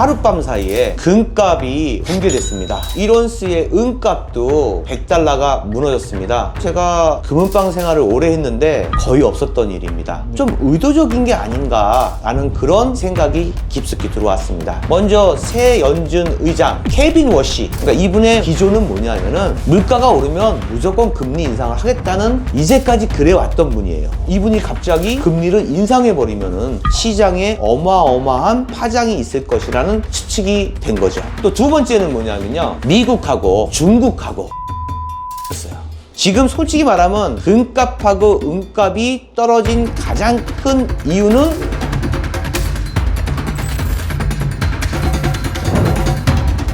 하룻밤 사이에 금값이 붕괴됐습니다. 1온스의 은값도 100달러가 무너졌습니다. 제가 금은방 생활을 오래 했는데 거의 없었던 일입니다. 좀 의도적인 게 아닌가 라는 그런 생각이 깊숙이 들어왔습니다. 먼저 새 연준 의장 케빈 워시 그러니까 이분의 기조는 뭐냐면은 물가가 오르면 무조건 금리 인상을 하겠다는 이제까지 그래왔던 분이에요. 이분이 갑자기 금리를 인상해 버리면은 시장에 어마어마한 파장이 있을 것이라는 추측이 된 거죠. 또 두 번째는 뭐냐면요. 미국하고 중국하고. 지금 솔직히 말하면 금값하고 은값이 떨어진 가장 큰 이유는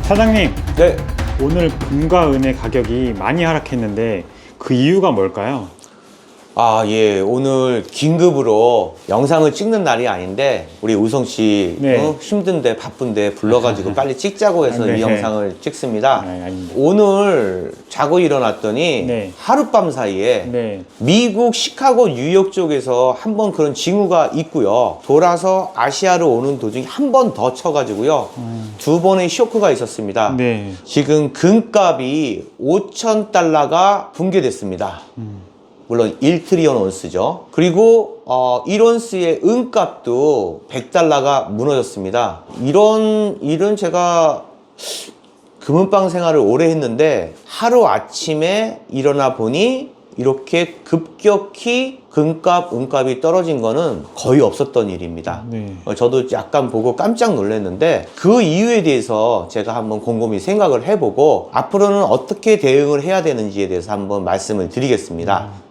사장님, 네, 오늘 금과 은의 가격이 많이 하락했는데 그 이유가 뭘까요? 아, 예. 오늘 긴급으로 영상을 찍는 날이 아닌데, 우리 우성 씨, 네. 어, 힘든데, 바쁜데, 불러가지고 빨리 찍자고 해서 아, 네. 이 영상을 찍습니다. 네, 아닙니다. 오늘 자고 일어났더니, 네. 하룻밤 사이에 네. 미국 시카고 뉴욕 쪽에서 한 번 그런 징후가 있고요. 돌아서 아시아로 오는 도중에 한 번 더 쳐가지고요. 두 번의 쇼크가 있었습니다. 음. 네. 지금 금값이 5천 달러가 붕괴됐습니다. 물론 1트리온 온스죠. 그리고 어, 1온스의 은값도 100달러가 무너졌습니다. 이런 일은 제가 금은방 생활을 오래 했는데 하루 아침에 일어나 보니 이렇게 급격히 금값, 은값이 떨어진 거는 거의 없었던 일입니다. 네. 어, 저도 약간 보고 깜짝 놀랐는데 그 이유에 대해서 제가 한번 곰곰이 생각을 해보고 앞으로는 어떻게 대응을 해야 되는지에 대해서 한번 말씀을 드리겠습니다.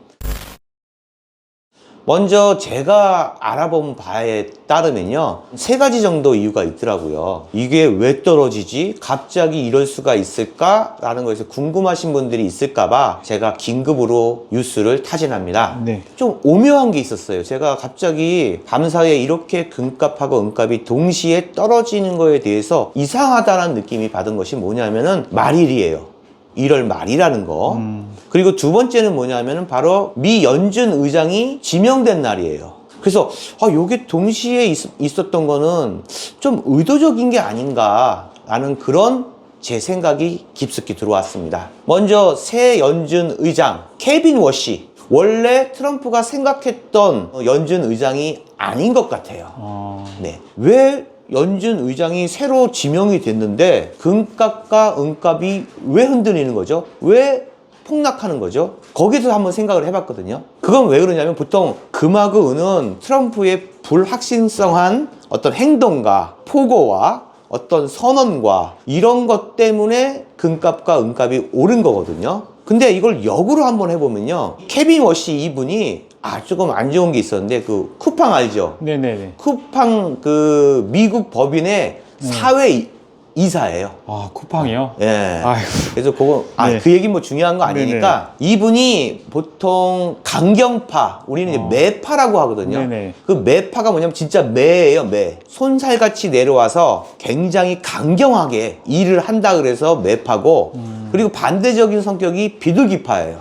먼저 제가 알아본 바에 따르면요. 세 가지 정도 이유가 있더라고요. 이게 왜 떨어지지? 갑자기 이럴 수가 있을까? 라는 것에서 궁금하신 분들이 있을까 봐 제가 긴급으로 뉴스를 타진합니다. 네. 좀 오묘한 게 있었어요. 제가 갑자기 밤사이에 이렇게 금값하고 은값이 동시에 떨어지는 거에 대해서 이상하다는 느낌이 받은 것이 뭐냐면은 말일이에요. 1월 말이라는 거. 음. 그리고 두 번째는 뭐냐면은 바로 미 연준 의장이 지명된 날이에요. 그래서 아, 요게 동시에 있, 있었던 거는 좀 의도적인 게 아닌가 라는 그런 제 생각이 깊숙이 들어왔습니다. 먼저 새 연준 의장 케빈 워시 원래 트럼프가 생각했던 연준 의장이 아닌 것 같아요. 어, 네. 왜 연준 의장이 새로 지명이 됐는데 금값과 은값이 왜 흔들리는 거죠? 왜 폭락하는 거죠? 거기서 한번 생각을 해봤거든요. 그건 왜 그러냐면 보통 금하고 은은 트럼프의 불확실성한 어떤 행동과 포고와 어떤 선언과 이런 것 때문에 금값과 은값이 오른 거거든요. 근데 이걸 역으로 한번 해보면요. 케빈 워시 이분이 아 조금 안 좋은 게 있었는데 그 쿠팡 알죠? 네네네. 쿠팡 그 미국 법인의 사회 이- 이사예요. 아, 쿠팡이요? 예. 아이고. 그래서 그거 아 네. 그 얘기 뭐 중요한 거 아니니까 이분이 보통 강경파 우리는 이제 어. 매파라고 하거든요. 네네. 그 매파가 뭐냐면 진짜 매예요 매. 손살같이 내려와서 굉장히 강경하게 일을 한다 그래서 매파고 음. 그리고 반대적인 성격이 비둘기파예요.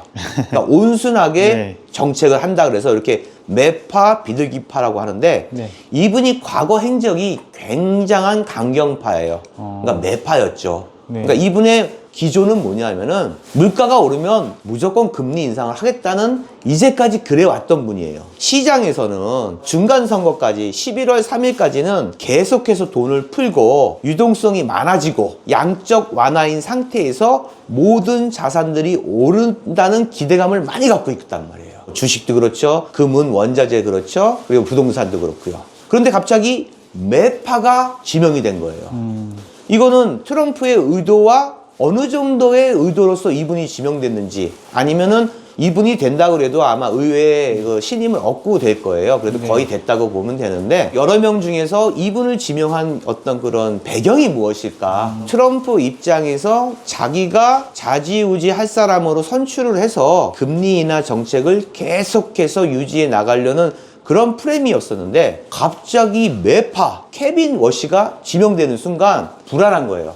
그러니까 온순하게 네. 정책을 한다 그래서 이렇게 매파 비둘기파라고 하는데 네. 이분이 과거 행적이 굉장한 강경파예요. 어. 그러니까 매파였죠. 네. 그러니까 이분의 기조는 뭐냐면은 물가가 오르면 무조건 금리 인상을 하겠다는 이제까지 그래왔던 분이에요. 시장에서는 중간 선거까지 11월 3일까지는 계속해서 돈을 풀고 유동성이 많아지고 양적 완화인 상태에서 모든 자산들이 오른다는 기대감을 많이 갖고 있단 말이에요. 주식도 그렇죠. 금은 원자재 그렇죠. 그리고 부동산도 그렇고요. 그런데 갑자기 매파가 지명이 된 거예요. 음, 이거는 트럼프의 의도와 어느 정도의 의도로서 이분이 지명됐는지 아니면은 이분이 된다 그래도 아마 의회의 그 신임을 얻고 될 거예요. 그래도 네. 거의 됐다고 보면 되는데 여러 명 중에서 이분을 지명한 어떤 그런 배경이 무엇일까? 트럼프 입장에서 자기가 자지우지 할 사람으로 선출을 해서 금리나 정책을 계속해서 유지해 나가려는 그런 프레임이었었는데 갑자기 매파 케빈 워시가 지명되는 순간 불안한 거예요.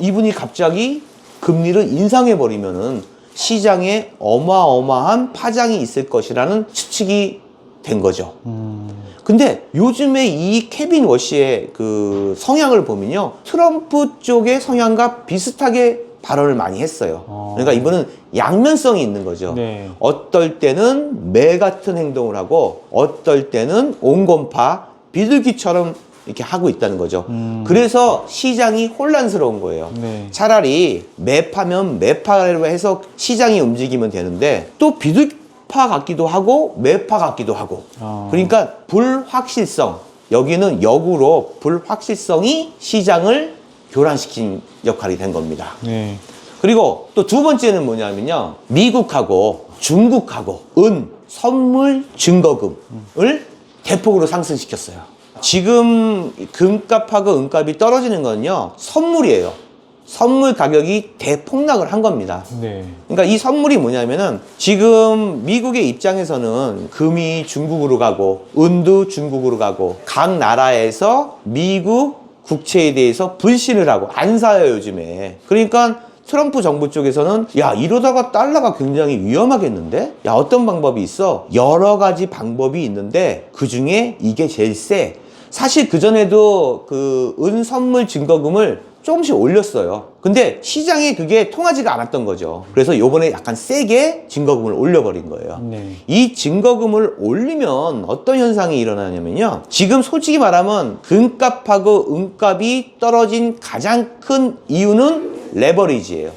이분이 갑자기 금리를 인상해 버리면은 시장에 어마어마한 파장이 있을 것이라는 추측이 된 거죠. 음, 근데 요즘에 이 케빈 워시의 그 성향을 보면요. 트럼프 쪽의 성향과 비슷하게 발언을 많이 했어요. 어. 그러니까 이분은 양면성이 있는 거죠. 네. 어떨 때는 매 같은 행동을 하고 어떨 때는 온건파 비둘기처럼 이렇게 하고 있다는 거죠. 음. 그래서 시장이 혼란스러운 거예요. 네. 차라리 매파면 매파로 해서 시장이 움직이면 되는데 또 비둘파 같기도 하고 매파 같기도 하고 어. 그러니까 불확실성 여기는 역으로 불확실성이 시장을 교란시킨 역할이 된 겁니다. 네. 그리고 또 두 번째는 뭐냐면요. 미국하고 중국하고 은, 선물, 증거금을 대폭으로 상승시켰어요. 지금 금값하고 은값이 떨어지는 건요. 선물이에요. 선물 가격이 대폭락을 한 겁니다. 네. 그러니까 이 선물이 뭐냐면은 지금 미국의 입장에서는 금이 중국으로 가고 은도 중국으로 가고 각 나라에서 미국 국채에 대해서 불신을 하고 안 사요 요즘에 그러니까 트럼프 정부 쪽에서는 야 이러다가 달러가 굉장히 위험하겠는데 야 어떤 방법이 있어 여러 가지 방법이 있는데 그 중에 이게 제일 세 사실 그 전에도 그 은 선물 증거금을 조금씩 올렸어요. 근데 시장에 그게 통하지가 않았던 거죠. 그래서 요번에 약간 세게 증거금을 올려버린 거예요. 네. 이 증거금을 올리면 어떤 현상이 일어나냐면요. 지금 솔직히 말하면 금값하고 은값이 떨어진 가장 큰 이유는 레버리지예요.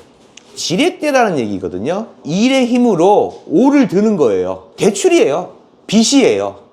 지렛대라는 얘기거든요. 일의 힘으로 오를 드는 거예요. 대출이에요. 빚이에요.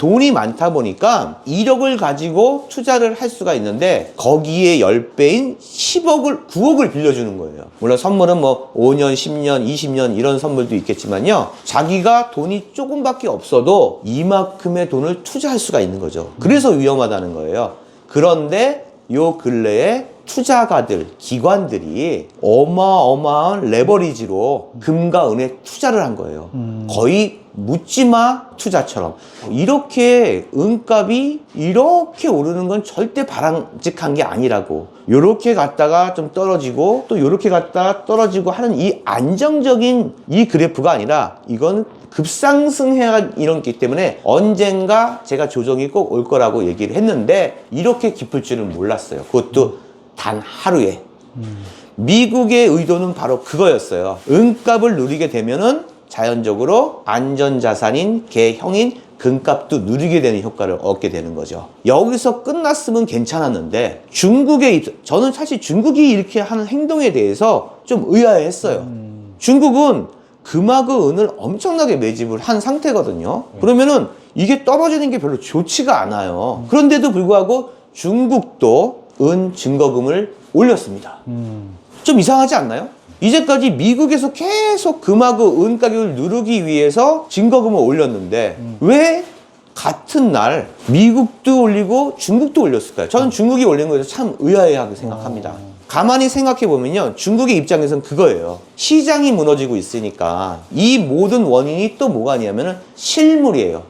돈이 많다 보니까 1억을 가지고 투자를 할 수가 있는데 거기에 10배인 10억을, 9억을 빌려주는 거예요. 물론 선물은 뭐 5년, 10년, 20년 이런 선물도 있겠지만요. 자기가 돈이 조금밖에 없어도 이만큼의 돈을 투자할 수가 있는 거죠. 그래서 위험하다는 거예요. 그런데 요 근래에 투자가들, 기관들이 어마어마한 레버리지로 금과 은에 투자를 한 거예요. 거의 묻지마 투자처럼. 이렇게 은값이 이렇게 오르는 건 절대 바람직한 게 아니라고. 요렇게 갔다가 좀 떨어지고 또 요렇게 갔다가 떨어지고 하는 이 안정적인 이 그래프가 아니라 이건 급상승해야 이런 기 때문에 언젠가 제가 조정이 꼭 올 거라고 얘기를 했는데 이렇게 깊을 줄은 몰랐어요. 그것도 단 하루에. 미국의 의도는 바로 그거였어요. 은값을 누리게 되면은 자연적으로 안전자산인 개형인 금값도 누리게 되는 효과를 얻게 되는 거죠. 여기서 끝났으면 괜찮았는데 중국의 입 저는 사실 중국이 이렇게 하는 행동에 대해서 좀 의아해했어요. 중국은 금하고 은을 엄청나게 매집을 한 상태거든요. 그러면은 이게 떨어지는 게 별로 좋지가 않아요. 그런데도 불구하고 중국도 은 증거금을 올렸습니다. 음. 좀 이상하지 않나요? 이제까지 미국에서 계속 금하고 은 가격을 누르기 위해서 증거금을 올렸는데 왜 같은 날 미국도 올리고 중국도 올렸을까요? 저는 중국이 올린 거에서 참 의아해하게 생각합니다. 가만히 생각해 보면요. 중국의 입장에서는 그거예요. 시장이 무너지고 있으니까 이 모든 원인이 또 뭐가 아니냐면은 실물이에요.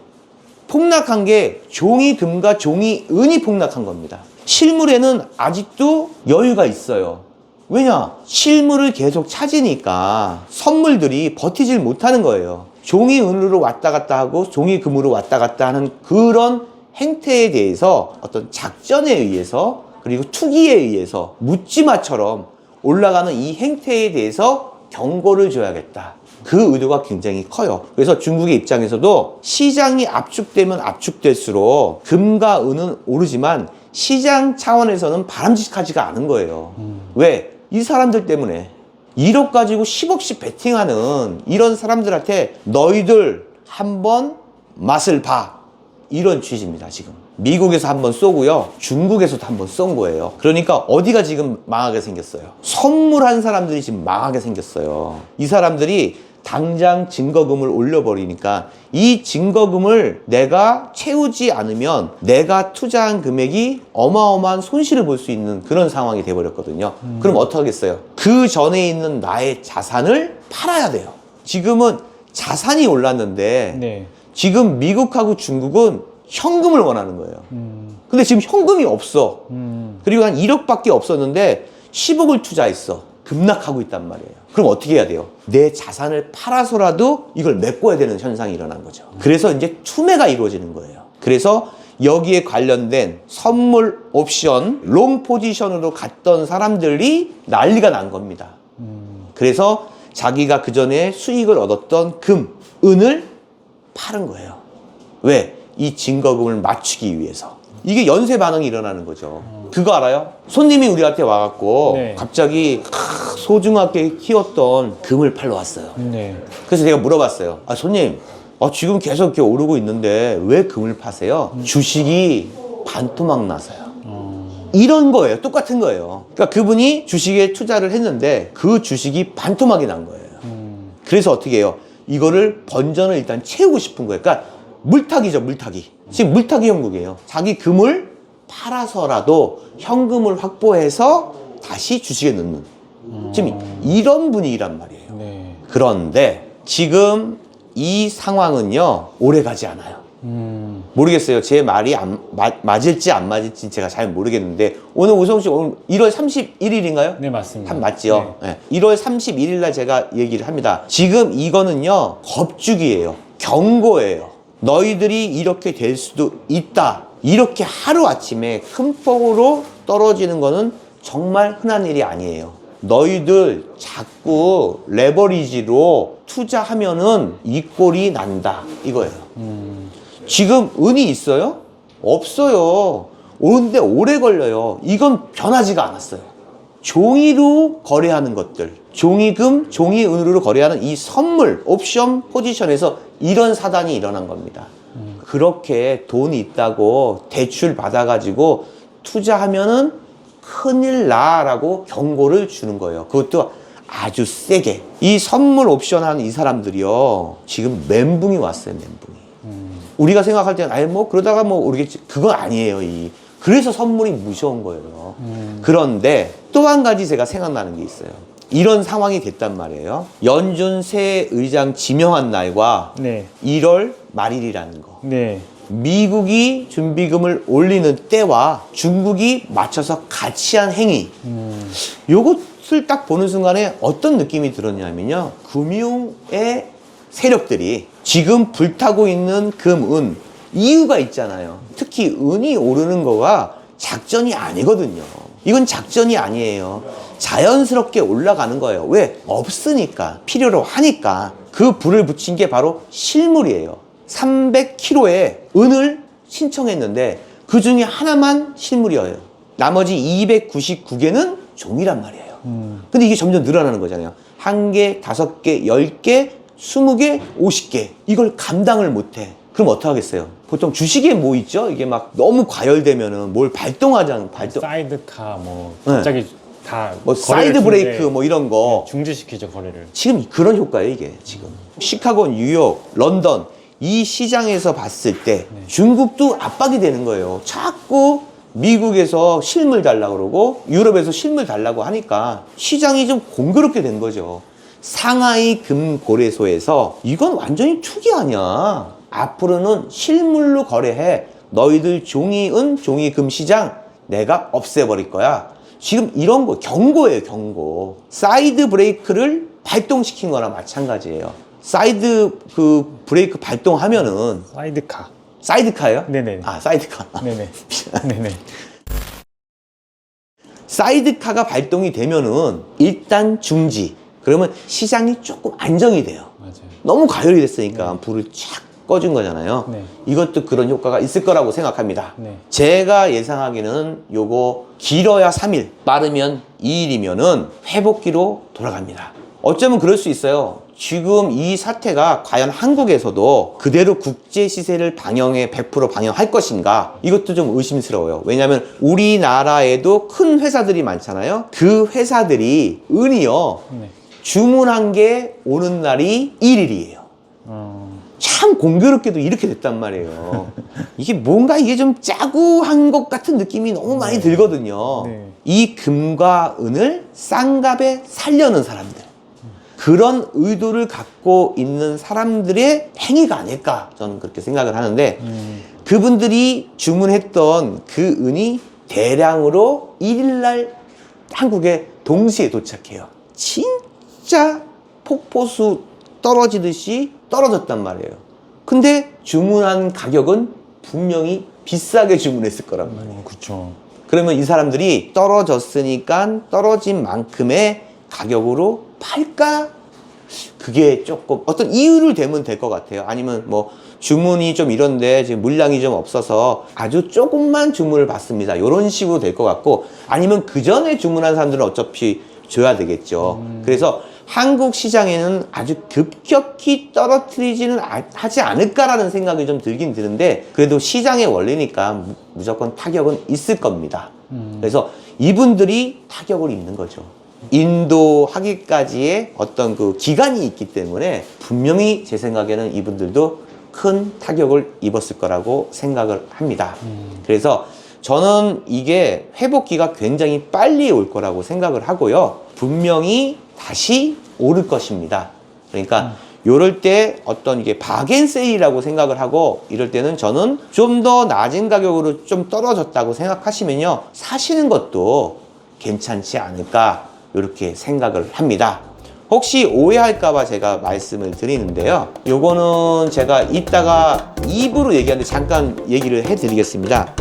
폭락한 게 종이 금과 종이 은이 폭락한 겁니다. 실물에는 아직도 여유가 있어요. 왜냐? 실물을 계속 찾으니까 선물들이 버티질 못하는 거예요. 종이 은으로 왔다 갔다 하고 종이 금으로 왔다 갔다 하는 그런 행태에 대해서 어떤 작전에 의해서 그리고 투기에 의해서 묻지마처럼 올라가는 이 행태에 대해서 경고를 줘야겠다. 그 의도가 굉장히 커요. 그래서 중국의 입장에서도 시장이 압축되면 압축될수록 금과 은은 오르지만 시장 차원에서는 바람직하지가 않은 거예요. 왜? 이 사람들 때문에 1억 가지고 10억씩 베팅하는 이런 사람들한테 너희들 한번 맛을 봐. 이런 취지입니다, 지금. 미국에서 한번 쏘고요. 중국에서도 한번 쏜 거예요. 그러니까 어디가 지금 망하게 생겼어요? 선물한 사람들이 지금 망하게 생겼어요. 이 사람들이 당장 증거금을 올려버리니까 이 증거금을 내가 채우지 않으면 내가 투자한 금액이 어마어마한 손실을 볼 수 있는 그런 상황이 돼버렸거든요. 그럼 어떡하겠어요? 그 전에 있는 나의 자산을 팔아야 돼요. 지금은 자산이 올랐는데 네. 지금 미국하고 중국은 현금을 원하는 거예요. 음. 근데 지금 현금이 없어. 음. 그리고 한 1억밖에 없었는데 10억을 투자했어. 급락하고 있단 말이에요. 그럼 어떻게 해야 돼요? 내 자산을 팔아서라도 이걸 메꿔야 되는 현상이 일어난 거죠. 그래서 이제 투매가 이루어지는 거예요. 그래서 여기에 관련된 선물 옵션 롱 포지션으로 갔던 사람들이 난리가 난 겁니다. 그래서 자기가 그 전에 수익을 얻었던 금, 은을 파는 거예요. 왜? 이 증거금을 맞추기 위해서. 이게 연쇄 반응이 일어나는 거죠. 그거 알아요? 손님이 우리한테 와갖고 네. 갑자기 크, 소중하게 키웠던 금을 팔러 왔어요. 네. 그래서 제가 물어봤어요. 아, 손님, 아, 지금 계속 이렇게 오르고 있는데 왜 금을 파세요? 주식이 반토막 나서요. 이런 거예요. 똑같은 거예요. 그러니까 그분이 주식에 투자를 했는데 그 주식이 반토막이 난 거예요. 그래서 어떻게 해요? 이거를 번전을 일단 채우고 싶은 거예요. 그러니까 물타기죠, 물타기. 지금 물타기 형국이에요. 자기 금을 팔아서라도 현금을 확보해서 다시 주식에 넣는. 지금 이런 분위기란 말이에요. 네. 그런데 지금 이 상황은요, 오래 가지 않아요. 음. 모르겠어요. 제 말이 안, 마- 맞을지 안 맞을지 제가 잘 모르겠는데, 오늘 오성 씨, 오늘 1월 31일인가요? 네, 맞습니다. 한 맞지요? 예. 1월 31일 날 제가 얘기를 합니다. 지금 이거는요, 겁주기예요. 경고예요. 너희들이 이렇게 될 수도 있다. 이렇게 하루아침에 큰 폭으로 떨어지는 거는 정말 흔한 일이 아니에요. 너희들 자꾸 레버리지로 투자하면은 이 꼴이 난다. 이거예요. 지금 은이 있어요? 없어요. 오는데 오래 걸려요. 이건 변하지가 않았어요. 종이로 거래하는 것들, 종이금, 종이은으로 거래하는 이 선물, 옵션 포지션에서 이런 사단이 일어난 겁니다. 그렇게 돈이 있다고 대출 받아가지고 투자하면은 큰일 나라고 경고를 주는 거예요. 그것도 아주 세게. 이 선물 옵션 한이 사람들이요. 지금 멘붕이 왔어요, 멘붕이. 우리가 생각할 때는 아예 뭐 그러다가 뭐 오르겠지 그건 아니에요 이 그래서 선물이 무서운 거예요 그런데 또 한 가지 제가 생각나는 게 있어요 이런 상황이 됐단 말이에요 연준 새 의장 지명한 날과 네. 1월 말일이라는 거 네. 미국이 준비금을 올리는 때와 중국이 맞춰서 같이 한 행위 요것을 딱 보는 순간에 어떤 느낌이 들었냐면요. 금융의 세력들이 지금 불타고 있는 금, 은, 이유가 있잖아요. 특히 은이 오르는 거가 작전이 아니거든요. 이건 작전이 아니에요. 자연스럽게 올라가는 거예요. 왜? 없으니까. 필요로 하니까. 그 불을 붙인 게 바로 실물이에요. 300kg의 은을 신청했는데 그 중에 하나만 실물이어요. 나머지 299개는 종이란 말이에요. 근데 이게 점점 늘어나는 거잖아요. 한 개, 다섯 개, 열 개, 스무 개, 오십 개. 이걸 감당을 못 해. 그럼 어떡하겠어요? 보통 주식에 뭐 있죠? 이게 막 너무 과열되면은 뭘 발동하잖아. 발동. 사이드카 뭐 네. 갑자기 다 뭐 거래를 사이드 브레이크 뭐 이런 거. 네, 중지시키죠 거래를. 지금 그런 효과예요, 이게 지금. 시카고, 뉴욕, 런던 이 시장에서 봤을 때 중국도 압박이 되는 거예요. 자꾸 미국에서 실물 달라고 그러고 유럽에서 실물 달라고 하니까 시장이 좀 공교롭게 된 거죠. 상하이 금거래소에서 이건 완전히 투기 아니야. 앞으로는 실물로 거래해. 너희들 종이은 종이금 시장 내가 없애버릴 거야. 지금 이런 거 경고예요, 경고. 사이드 브레이크를 발동시킨 거나 마찬가지예요. 사이드 그 브레이크 발동하면은 사이드카. 사이드카예요? 네네. 아, 사이드카. 네네. 네네. 사이드카가 발동이 되면은 일단 중지. 그러면 시장이 조금 안정이 돼요. 맞아요. 너무 가열이 됐으니까 불을 쫙 꺼준 거잖아요. 네. 이것도 그런 효과가 있을 거라고 생각합니다. 네. 제가 예상하기는 요거 길어야 3일, 빠르면 2일이면은 회복기로 돌아갑니다. 어쩌면 그럴 수 있어요. 지금 이 사태가 과연 한국에서도 그대로 국제 시세를 방영해 100% 방영할 것인가? 이것도 좀 의심스러워요. 왜냐하면 우리나라에도 큰 회사들이 많잖아요. 그 회사들이 은이요. 네. 주문한 게 오는 날이 1일이에요. 어, 참 공교롭게도 이렇게 됐단 말이에요. 이게 뭔가 이게 좀 짜구한 것 같은 느낌이 너무 많이 들거든요. 네. 이 금과 은을 싼값에 살려는 사람들. 그런 의도를 갖고 있는 사람들의 행위가 아닐까 저는 그렇게 생각을 하는데 음, 그분들이 주문했던 그 은이 대량으로 1일날 한국에 동시에 도착해요. 진짜 폭포수 떨어지듯이 떨어졌단 말이에요. 근데 주문한 가격은 분명히 비싸게 주문했을 거란 말이에요. 어, 그렇죠. 그러면 이 사람들이 떨어졌으니까 떨어진 만큼의 가격으로 팔까? 그게 조금 어떤 이유를 대면 될 것 같아요. 아니면 뭐 주문이 좀 이런데 지금 물량이 좀 없어서 아주 조금만 주문을 받습니다. 이런 식으로 될 것 같고 아니면 그 전에 주문한 사람들은 어차피 줘야 되겠죠. 그래서 한국 시장에는 아주 급격히 떨어뜨리지는 아- 하지 않을까라는 생각이 좀 들긴 드는데 그래도 시장의 원리니까 무- 무조건 타격은 있을 겁니다. 그래서 이분들이 타격을 입는 거죠. 인도하기까지의 어떤 그 기간이 있기 때문에 분명히 제 생각에는 이분들도 큰 타격을 입었을 거라고 생각을 합니다. 그래서 저는 이게 회복기가 굉장히 빨리 올 거라고 생각을 하고요. 분명히 다시 오를 것입니다. 그러니까 요럴 때 어떤 이게 바겐 세일이라고 생각을 하고 이럴 때는 저는 좀 더 낮은 가격으로 좀 떨어졌다고 생각하시면요. 사시는 것도 괜찮지 않을까 이렇게 생각을 합니다. 혹시 오해할까봐 제가 말씀을 드리는데요. 요거는 제가 이따가 입으로 얘기하는데 잠깐 얘기를 해드리겠습니다.